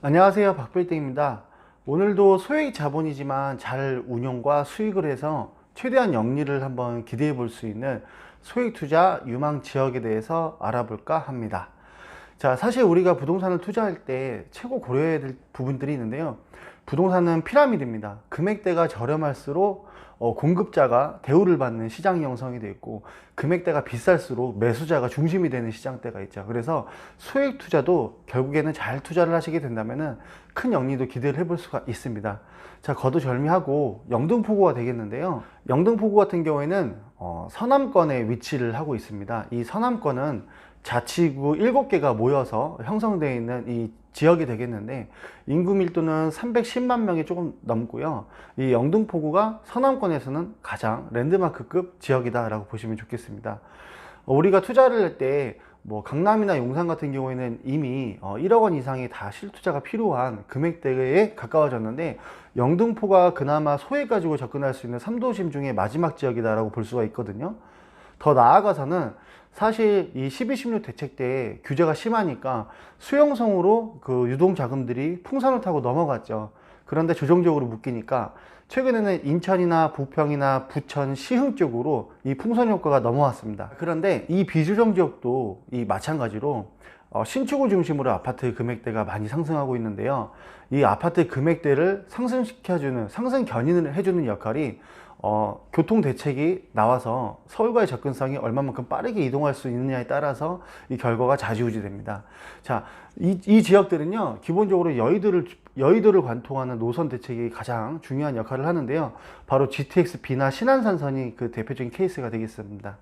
안녕하세요. 박별땡입니다. 오늘도 소액 자본이지만 잘 운용과 수익을 해서 최대한 영리를 한번 기대해 볼 수 있는 소액 투자 유망 지역에 대해서 알아볼까 합니다. 자 사실 우리가 부동산을 투자할 때 최고 고려해야 될 부분들이 있는데요 부동산은 피라미드입니다 금액대가 저렴할수록 어, 공급자가 대우를 받는 시장 형성이 되어 있고 금액대가 비쌀수록 매수자가 중심이 되는 시장대가 있죠. 그래서 소액 투자도 결국에는 잘 투자를 하시게 된다면 큰 영리도 기대를 해볼 수가 있습니다. 자, 거두절미하고 영등포구가 되겠는데요. 영등포구 같은 경우에는 어, 서남권에 위치를 하고 있습니다. 이 서남권은 자치구 7개가 모여서 형성되어 있는 이 지역이 되겠는데 인구 밀도는 310만 명이 조금 넘고요. 이 영등포구가 서남권에서는 가장 랜드마크급 지역이다라고 보시면 좋겠습니다. 어, 우리가 투자를 할 때 뭐 강남이나 용산 같은 경우에는 이미 1억 원 이상이 다 실투자가 필요한 금액대에 가까워졌는데 영등포가 그나마 소액 가지고 접근할 수 있는 3도심 중에 마지막 지역이다라고 볼 수가 있거든요. 더 나아가서는 사실 이 12, 16 대책 때 규제가 심하니까 수용성으로 그 유동 자금들이 풍선을 타고 넘어갔죠. 그런데 조정적으로 묶이니까 최근에는 인천이나 부평이나 부천, 시흥 쪽으로 이 풍선 효과가 넘어왔습니다. 그런데 이 비조정 지역도 이 마찬가지로 어, 신축을 중심으로 아파트 금액대가 많이 상승하고 있는데요. 이 아파트 금액대를 상승시켜주는, 상승 견인을 해주는 역할이 어, 교통 대책이 나와서 서울과의 접근성이 얼마만큼 빠르게 이동할 수 있느냐에 따라서 이 결과가 좌지우지됩니다. 자, 이, 이 지역들은요, 기본적으로 여의도를, 여의도를 관통하는 노선 대책이 가장 중요한 역할을 하는데요. 바로 GTX-B나 신안산선이 그 대표적인 케이스가 되겠습니다.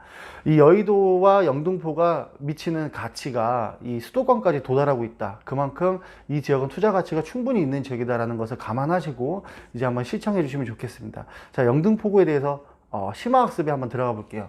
이 여의도와 영등포가 미치는 가치가 이 수도권까지 도달하고 있다. 그만큼 이 지역은 투자 가치가 충분히 있는 지역이다라는 것을 감안하시고 이제 한번 시청해 주시면 좋겠습니다. 자, 영등포구에 대해서 어, 심화학습에 한번 들어가 볼게요.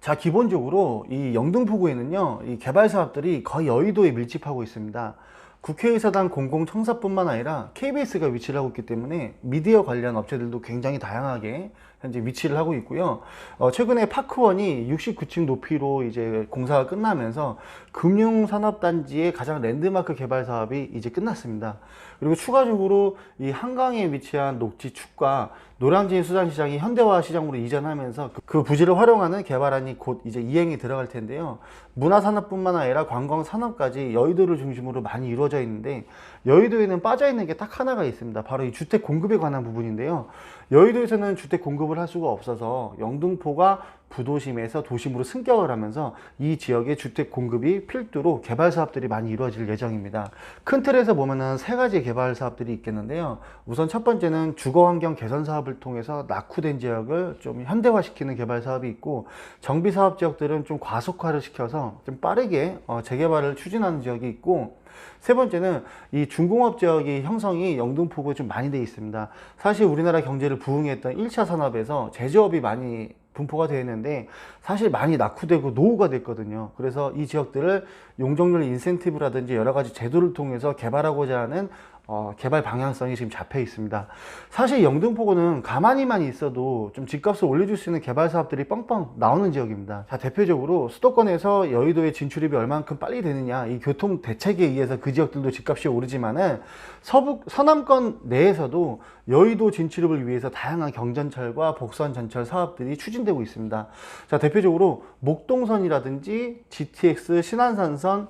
자, 기본적으로 이 영등포구에는요, 이 개발 사업들이 거의 여의도에 밀집하고 있습니다. 국회의사당 공공청사뿐만 아니라 KBS가 위치를 하고 있기 때문에 미디어 관련 업체들도 굉장히 다양하게 현재 위치를 하고 있고요. 어, 최근에 파크원이 69층 높이로 이제 공사가 끝나면서 금융산업단지의 가장 랜드마크 개발 사업이 이제 끝났습니다. 그리고 추가적으로 이 한강에 위치한 녹지축과 노량진 수산시장이 현대화 시장으로 이전하면서 그- 그 부지를 활용하는 개발안이 곧 이제 이행이 들어갈 텐데요. 문화산업뿐만 아니라 관광산업까지 여의도를 중심으로 많이 이루어져 있는데 여의도에는 빠져 있는 게 딱 하나가 있습니다. 바로 이 주택 공급에 관한 부분인데요. 여의도에서는 주택 공급을 할 수가 없어서 영등포가 부도심에서 도심으로 승격을 하면서 이 지역의 주택 공급이 필두로 개발 사업들이 많이 이루어질 예정입니다. 큰 틀에서 보면은 세 가지 개발 사업들이 있겠는데요. 우선 첫 번째는 주거 환경 개선 사업을 통해서 낙후된 지역을 좀 현대화시키는 개발 사업이 있고 정비 사업 지역들은 좀 과속화를 시켜서 좀 빠르게 어, 재개발을 추진하는 지역이 있고 세 번째는 이 중공업 지역의 형성이 영등포구에 좀 많이 돼 있습니다. 사실 우리나라 경제를 부흥했던 1차 산업에서 제조업이 많이 분포가 되어 있는데 사실 많이 낙후되고 노후가 됐거든요. 그래서 이 지역들을 용적률 인센티브라든지 여러 가지 제도를 통해서 개발하고자 하는 어, 개발 방향성이 지금 잡혀 있습니다. 사실 영등포구는 가만히만 있어도 좀 집값을 올려줄 수 있는 개발 사업들이 뻥뻥 나오는 지역입니다. 자, 대표적으로 수도권에서 여의도에 진출입이 얼만큼 빨리 되느냐, 이 교통 대책에 의해서 그 지역들도 집값이 오르지만은 서북, 서남권 내에서도 여의도 진출입을 위해서 다양한 경전철과 복선 전철 사업들이 추진되고 있습니다. 자, 대표적으로 목동선이라든지 GTX 신안산선,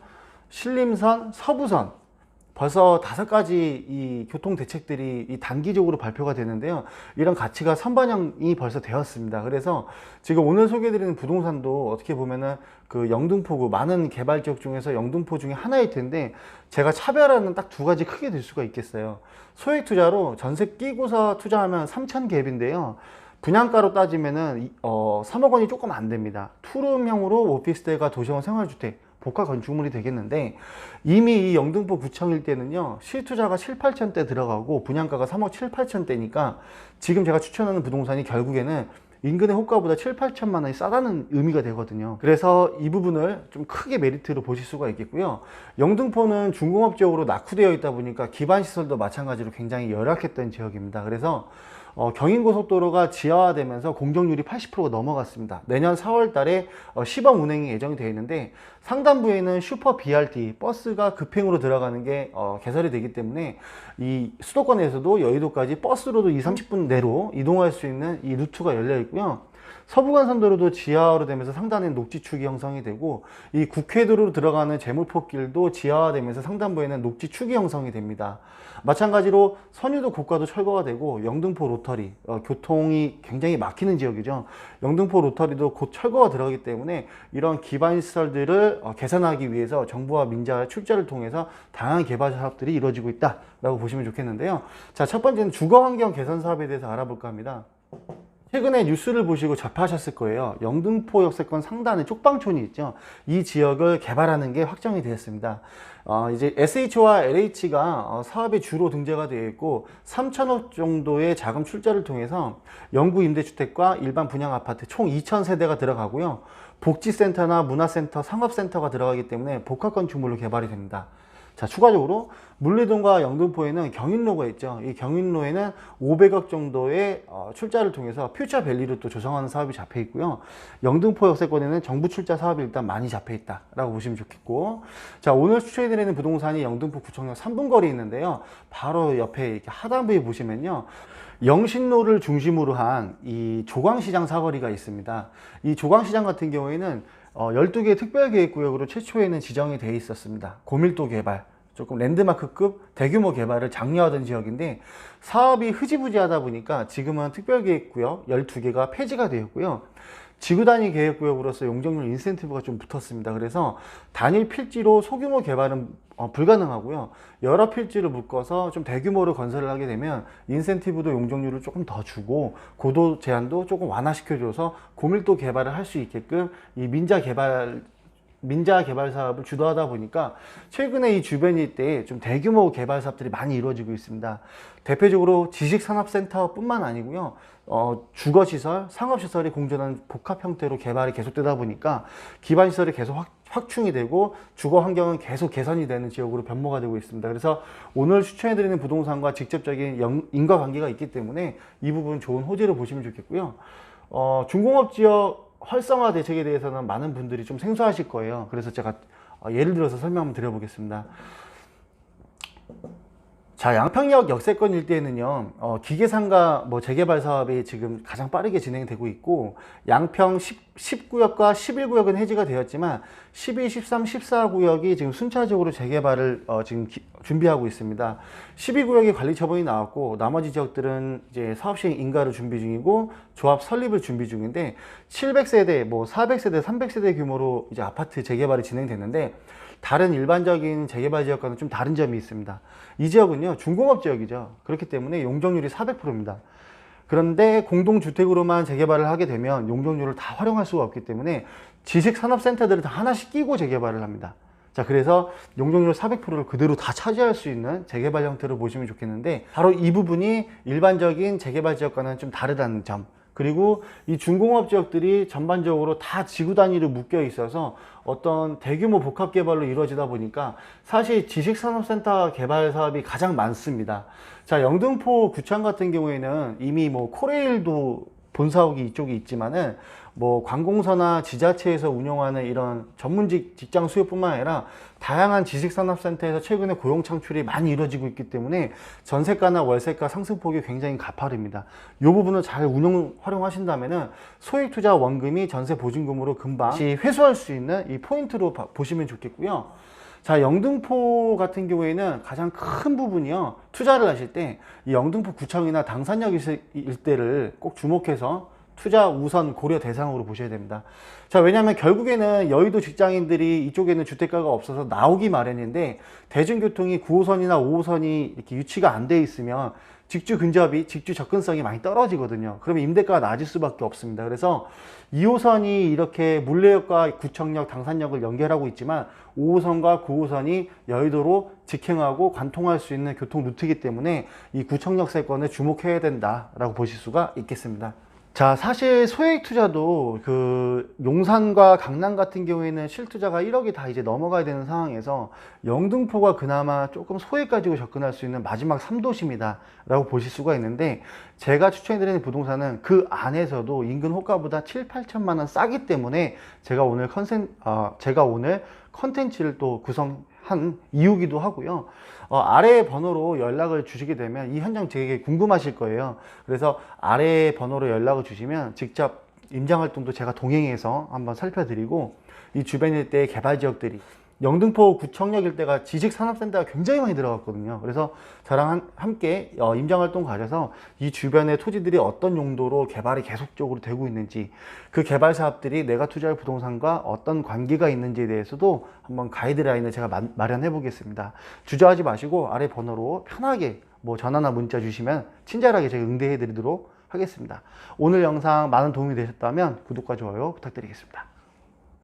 신림선, 서부선, 벌써 다섯 가지 이 교통 대책들이 이 단기적으로 발표가 되는데요. 이런 가치가 선반영이 벌써 되었습니다. 그래서 지금 오늘 소개해드리는 부동산도 어떻게 보면은 그 영등포구 많은 개발 지역 중에서 영등포 중에 하나일 텐데 제가 차별화는 딱 두 가지 크게 될 수가 있겠어요. 소액 투자로 전세 끼고서 투자하면 3천 갭인데요. 분양가로 따지면은 이- 어, 3억 원이 조금 안 됩니다. 투룸형으로 오피스텔과 도시형 생활주택 복합 건축물이 되겠는데 이미 이 영등포 구청 일대는요 실투자가 7, 8천대 들어가고 분양가가 3억 7, 8천대니까 지금 제가 추천하는 부동산이 결국에는 인근의 호가보다 7, 8천만 원이 싸다는 의미가 되거든요. 그래서 이 부분을 좀 크게 메리트로 보실 수가 있겠고요. 영등포는 중공업 지역으로 낙후되어 있다 보니까 기반 시설도 마찬가지로 굉장히 열악했던 지역입니다. 그래서 어, 경인고속도로가 지하화되면서 공정률이 80%가 넘어갔습니다. 내년 4월 달에 어, 시범 운행이 예정이 되어 있는데 상단부에는 슈퍼 BRT 버스가 급행으로 들어가는 게 어, 개설이 되기 때문에 이 수도권에서도 여의도까지 버스로도 2, 30분 내로 이동할 수 있는 이 루트가 열려 있고요. 서부간선도로도 지하화로 되면서 상단에 녹지축이 형성이 되고 이 국회도로로 들어가는 제물포길도 지하화되면서 상단부에는 녹지축이 형성이 됩니다. 마찬가지로 선유도 고가도 철거가 되고 영등포 로터리 어, 교통이 굉장히 막히는 지역이죠. 영등포 로터리도 곧 철거가 들어가기 때문에 이런 기반 시설들을 어, 개선하기 위해서 정부와 민자 출자를 통해서 다양한 개발 사업들이 이루어지고 있다라고 보시면 좋겠는데요. 자, 첫 번째는 주거 환경 개선 사업에 대해서 알아볼까 합니다. 최근에 뉴스를 보시고 접하셨을 거예요. 영등포 역세권 상단에 쪽방촌이 있죠. 이 지역을 개발하는 게 확정이 되었습니다. 어, 이제 SH와 LH가 어, 사업에 주로 등재가 되어 있고 3천억 정도의 자금 출자를 통해서 영구 임대주택과 일반 분양 아파트 총 2,000세대가 들어가고요. 복지센터나 문화센터, 상업센터가 들어가기 때문에 복합 건축물로 개발이 됩니다. 자, 추가적으로 물레동과 영등포에는 경인로가 있죠. 이 경인로에는 500억 정도의 어, 출자를 통해서 퓨처 밸리를 또 조성하는 사업이 잡혀 있고요. 영등포 역세권에는 정부 출자 사업이 일단 많이 잡혀 있다 라고 보시면 좋겠고. 자, 오늘 추천해드리는 부동산이 영등포 구청역 3분 거리에 있는데요. 바로 옆에 이렇게 하단부에 보시면요. 영신로를 중심으로 한 이 조광시장 사거리가 있습니다. 이 조광시장 같은 경우에는 어, 12개 특별계획구역으로 최초에는 지정이 돼 있었습니다. 고밀도 개발, 조금 랜드마크급 대규모 개발을 장려하던 지역인데 사업이 흐지부지하다 보니까 지금은 특별계획구역 12개가 폐지가 되었고요. 지구 단위 계획 구역으로서 용적률 인센티브가 좀 붙었습니다. 그래서 단일 필지로 소규모 개발은 어, 불가능하고요. 여러 필지를 묶어서 좀 대규모로 건설을 하게 되면 인센티브도 용적률을 조금 더 주고 고도 제한도 조금 완화시켜줘서 고밀도 개발을 할 수 있게끔 이 민자 개발 민자 개발 사업을 주도하다 보니까 최근에 이 주변 일대에 좀 대규모 개발 사업들이 많이 이루어지고 있습니다. 대표적으로 지식산업센터뿐만 아니고요. 어, 주거시설, 상업시설이 공존하는 복합 형태로 개발이 계속되다 보니까 기반시설이 계속 확, 확충이 되고 주거 환경은 계속 개선이 되는 지역으로 변모가 되고 있습니다. 그래서 오늘 추천해드리는 부동산과 직접적인 연- 인과관계가 있기 때문에 이 부분 좋은 호재로 보시면 좋겠고요. 어, 중공업 지역 활성화 대책에 대해서는 많은 분들이 좀 생소하실 거예요. 그래서 제가 어, 예를 들어서 설명 한번 드려보겠습니다. 자, 양평역 역세권 일대에는요, 어, 기계상가 뭐 재개발 사업이 지금 가장 빠르게 진행되고 있고, 양평 10, 10구역과 11구역은 해지가 되었지만, 12, 13, 14구역이 지금 순차적으로 재개발을 어, 지금 기- 준비하고 있습니다. 12구역이 관리 처분이 나왔고, 나머지 지역들은 이제 사업 시행 인가를 준비 중이고, 조합 설립을 준비 중인데, 700세대, 뭐 400세대, 300세대 규모로 이제 아파트 재개발이 진행되는데, 다른 일반적인 재개발 지역과는 좀 다른 점이 있습니다. 이 지역은요, 중공업 지역이죠. 그렇기 때문에 용적률이 400%입니다. 그런데 공동주택으로만 재개발을 하게 되면 용적률을 다 활용할 수가 없기 때문에 지식산업센터들을 다 하나씩 끼고 재개발을 합니다. 자, 그래서 용적률 400%를 그대로 다 차지할 수 있는 재개발 형태를 보시면 좋겠는데, 바로 이 부분이 일반적인 재개발 지역과는 좀 다르다는 점. 그리고 이 중공업 지역들이 전반적으로 다 지구 단위로 묶여 있어서 어떤 대규모 복합 개발로 이루어지다 보니까 사실 지식산업센터 개발 사업이 가장 많습니다. 자, 영등포 구청 같은 경우에는 이미 뭐 코레일도 본사옥이 이쪽에 있지만은 뭐 관공서나 지자체에서 운영하는 이런 전문직 직장 수요뿐만 아니라 다양한 지식산업센터에서 최근에 고용 창출이 많이 이루어지고 있기 때문에 전세가나 월세가 상승폭이 굉장히 가파릅니다. 이 부분을 잘 운용 활용하신다면은 소액 투자 원금이 전세 보증금으로 금방 다시 회수할 수 있는 이 포인트로 봐- 보시면 좋겠고요. 자, 영등포 같은 경우에는 가장 큰 부분이요. 투자를 하실 때 이 영등포 구청이나 당산역 일- 일대를 꼭 주목해서 투자 우선 고려 대상으로 보셔야 됩니다. 자, 왜냐하면 결국에는 여의도 직장인들이 이쪽에는 주택가가 없어서 나오기 마련인데 대중교통이 9호선이나 5호선이 이렇게 유치가 안 돼 있으면 직주 근접이, 직주 접근성이 많이 떨어지거든요. 그러면 임대가가 낮을 수밖에 없습니다. 그래서 2호선이 이렇게 물레역과 구청역, 당산역을 연결하고 있지만 5호선과 9호선이 여의도로 직행하고 관통할 수 있는 교통 루트이기 때문에 이 구청역 세권을 주목해야 된다라고 보실 수가 있겠습니다. 자, 사실 소액 투자도 그 용산과 강남 같은 경우에는 실투자가 1억이 다 이제 넘어가야 되는 상황에서 영등포가 그나마 조금 소액 가지고 접근할 수 있는 마지막 3도시입니다. 라고 보실 수가 있는데 제가 추천해드리는 부동산은 그 안에서도 인근 호가보다 7, 8천만 원 싸기 때문에 제가 오늘 컨센, 어, 제가 오늘 컨텐츠를 또 구성 한 이유기도 하고요. 어, 아래 번호로 연락을 주시게 되면 이 현장 되게 궁금하실 거예요. 그래서 아래 번호로 연락을 주시면 직접 임장 활동도 제가 동행해서 한번 살펴드리고 이 주변 일대 개발 지역들이 영등포 구청역 일대가 지식산업센터가 굉장히 많이 들어갔거든요. 그래서 저랑 한- 함께 어, 임장 활동 가셔서 이 주변의 토지들이 어떤 용도로 개발이 계속적으로 되고 있는지 그 개발 사업들이 내가 투자할 부동산과 어떤 관계가 있는지에 대해서도 한번 가이드라인을 제가 마, 마련해 보겠습니다. 주저하지 마시고 아래 번호로 편하게 뭐 전화나 문자 주시면 친절하게 제가 응대해 드리도록 하겠습니다. 오늘 영상 많은 도움이 되셨다면 구독과 좋아요 부탁드리겠습니다.